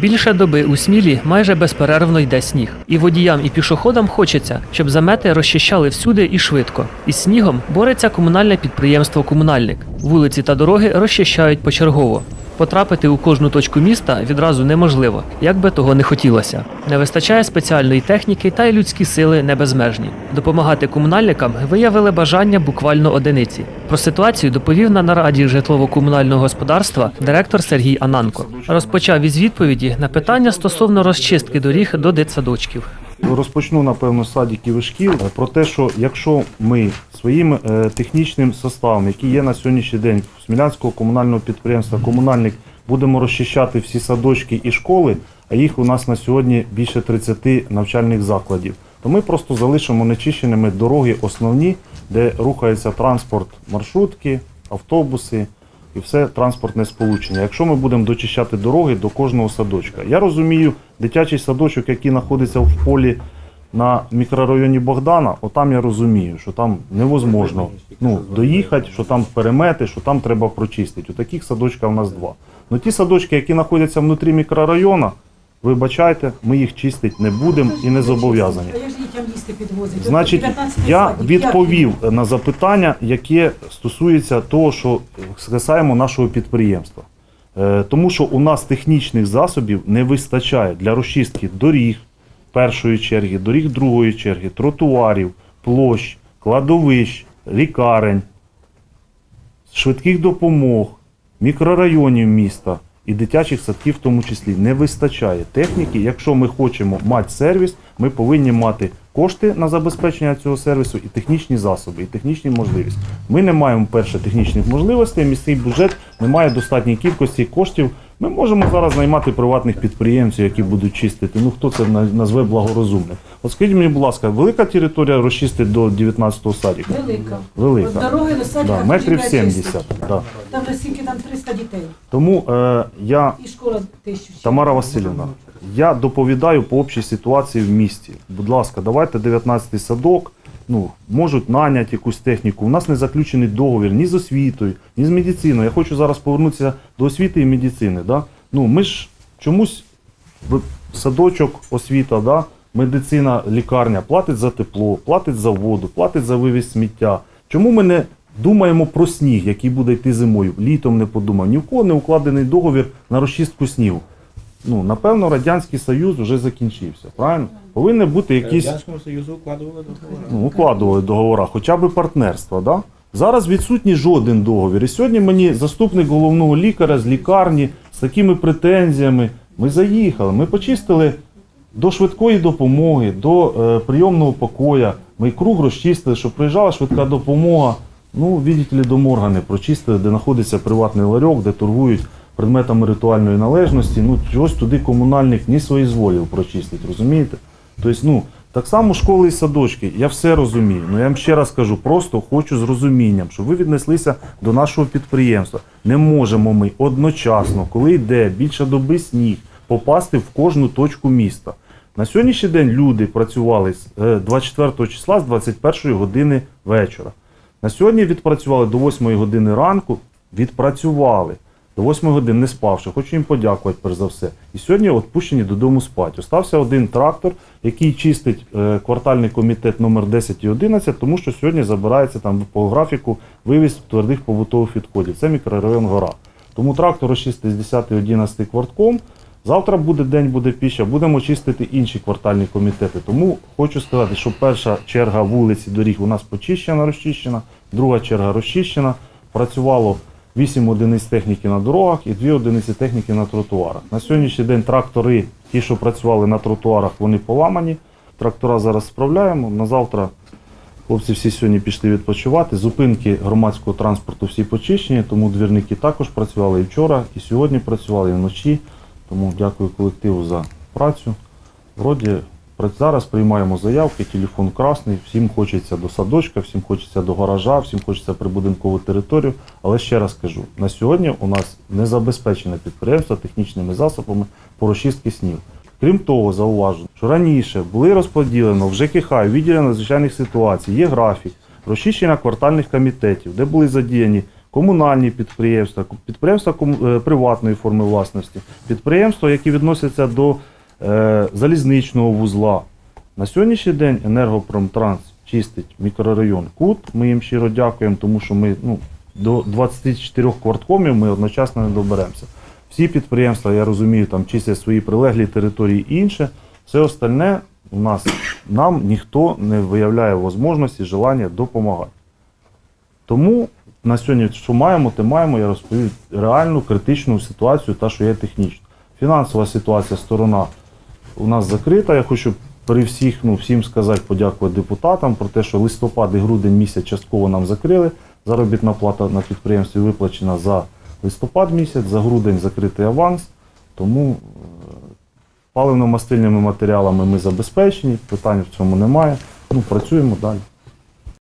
Більше доби у Смілі майже безперервно йде сніг. І водіям, і пішоходам хочеться, щоб замети розчищали всюди і швидко. Із снігом бореться комунальне підприємство Комунальник. Вулиці та дороги розчищають почергово. Потрапити у кожну точку міста відразу неможливо, як би того не хотілося. Не вистачає спеціальної техніки та й людські сили не безмежні. Допомагати комунальникам виявили бажання буквально одиниці. Про ситуацію доповів на нараді житлово-комунального господарства директор Сергій Ананко. Розпочав із відповіді на питання стосовно розчистки доріг до дитсадочків. Розпочну, напевно, з садиків і шкіл е, про те, що якщо ми своїм е, технічним составом, який є на сьогоднішній день в Смілянського комунального підприємства Комунальник, будемо розчищати всі садочки і школи, а їх у нас на сьогодні більше 30 навчальних закладів, то ми просто залишимо нечищеними дороги основні, де рухається транспорт, маршрутки, автобуси і все транспортне сполучення. Якщо ми будемо дочищати дороги до кожного садочка. Я розумію, дитячий садочок, який знаходиться в полі на мікрорайоні Богдана, отам я розумію, що там невозможно ну, доїхати, що там перемети, що там треба прочистити. У таких садочків у нас два. Ну ті садочки, які знаходяться внутрі мікрорайону, вибачайте, ми їх чистити не будемо і не зобов'язані. Підвозить. Значить, я відповів на запитання, яке стосується того, що касаємо нашого підприємства. Е, Тому що у нас технічних засобів не вистачає для розчистки доріг першої черги, доріг другої черги, тротуарів, площ, кладовищ, лікарень, швидких допомог, мікрорайонів міста і дитячих садків в тому числі не вистачає техніки. Якщо ми хочемо мати сервіс, ми повинні мати кошти на забезпечення цього сервісу і технічні засоби, і технічні можливості. Ми не маємо перше технічних можливостей, міський бюджет не має достатньої кількості коштів. Ми можемо зараз наймати приватних підприємців, які будуть чистити. Ну хто це назве благорозумним? От скажіть мені, будь ласка, велика територія розчистить до 19-го садика? Велика. Велика. От дороги до садика Да, метрів тільки 70. Да. Там на стільки там 300 дітей. Тому е, я І школа тисячу. Тамара Васильівна, я доповідаю по общій ситуації в місті. Будь ласка, давайте 19-й садок. Ну, можуть наняти якусь техніку. У нас не заключений договір ні з освітою, ні з медициною. Я хочу зараз повернутися до освіти і медицини. Да? Ну, ми ж чомусь садочок, освіта, да? медицина, лікарня платить за тепло, платить за воду, платить за вивіз сміття. Чому ми не думаємо про сніг, який буде йти зимою? Літом не подумав. Ні в кого не укладений договір на розчистку снігу. Ну, напевно, Радянський Союз вже закінчився, правильно? Повинні бути якісь Радянському Союзу укладували договори. ну, укладували договори, хоча б партнерства. Да? Зараз відсутній жоден договір. І сьогодні мені заступник головного лікаря з лікарні з такими претензіями. Ми заїхали, ми почистили до швидкої допомоги, до е, прийомного покоя. Ми круг розчистили, щоб приїжджала швидка допомога. Ну, видите ли, до Моргани прочистили, де знаходиться приватний ларьок, де торгують предметами ритуальної належності. Ну, чогось туди комунальник ні свої зволів прочистить, розумієте? Тобто, ну, так само школи і садочки, я все розумію. Ну я вам ще раз кажу, просто хочу з розумінням, щоб ви віднеслися до нашого підприємства. Не можемо ми одночасно, коли йде більше доби сніг, попасти в кожну точку міста. На сьогоднішній день люди працювали з е, 24 числа з 21 години вечора. На сьогодні відпрацювали до 8 години ранку, відпрацювали до 8 годин не спавши. Хочу їм подякувати перш за все. І сьогодні відпущені додому спати. Остався один трактор, який чистить е, квартальний комітет номер 10 і 11, тому що сьогодні забирається там по графіку вивіз твердих побутових відходів. Це мікрорайон гора. Тому трактор розчистить з 10 11 квартком. Завтра буде день, буде піща, будемо чистити інші квартальні комітети. Тому хочу сказати, що перша черга вулиць і доріг у нас почищена, розчищена, друга черга розчищена. Працювало 8 одиниць техніки на дорогах і 2 одиниці техніки на тротуарах. На сьогоднішній день трактори, ті, що працювали на тротуарах, вони поламані. Трактора зараз справляємо. На завтра хлопці всі сьогодні пішли відпочивати. Зупинки громадського транспорту всі почищені, тому двірники також працювали і вчора, і сьогодні працювали, і вночі. Тому дякую колективу за працю. Вроді зараз приймаємо заявки, телефон красний, всім хочеться до садочка, всім хочеться до гаража, всім хочеться прибудинкову територію. Але ще раз кажу, на сьогодні у нас не забезпечене підприємство технічними засобами по розчистки снігу. Крім того, зауважу, що раніше були розподілено в ЖКХ у відділі надзвичайних ситуацій, є графік розчищення квартальних комітетів, де були задіяні комунальні підприємства, підприємства е, приватної форми власності, підприємства, які відносяться до е, залізничного вузла. На сьогоднішній день енергопромтранс чистить мікрорайон Кут. Ми їм щиро дякуємо, тому що ми ну, до 24 кварткомів ми одночасно не доберемося. Всі підприємства, я розумію, там чистять свої прилеглі території і інше. Все остальне у нас нам ніхто не виявляє можливості, желання допомагати. Тому на сьогодні, що маємо, те маємо, я розповів реальну критичну ситуацію, та що є технічна. Фінансова ситуація, сторона у нас закрита. Я хочу при всіх, ну, всім сказати, подякувати депутатам про те, що листопад і грудень місяць частково нам закрили. Заробітна плата на підприємстві виплачена за листопад місяць, за грудень закритий аванс. Тому е, паливно-мастильними матеріалами ми забезпечені, питань в цьому немає. Ну, працюємо далі.